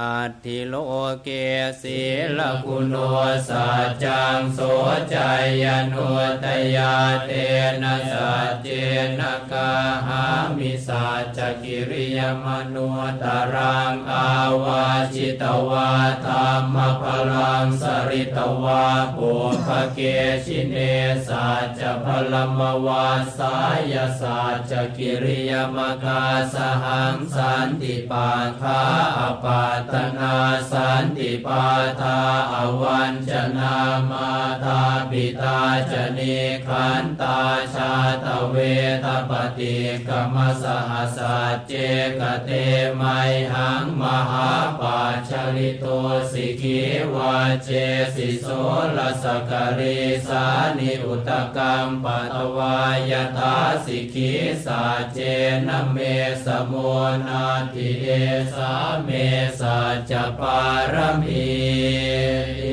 อัตถิโลเกศีลคุณโนสัจจังโสจายนุตยาเตนะสัจเจนะกาหามิสัจกิริยมนุตารังอาวาจิตวาธรรมพลังสริตวาปุภเกชิเนสัจพลมวาสายสัจจกิริยมกาสหังสันติปาคาอปาตนาสันติปาทาอวันจนามาตาปิตาจเนขันตาชาตเวทปฏิกรรมสหสัจเจกเตไมหังมหาปา ฉริโตสิกิวาเจสิโสลสกริสานิอุตกรรมปตวายตาสิกิสาเจนเมสมุนาทิเอสาเมสัจจปารมี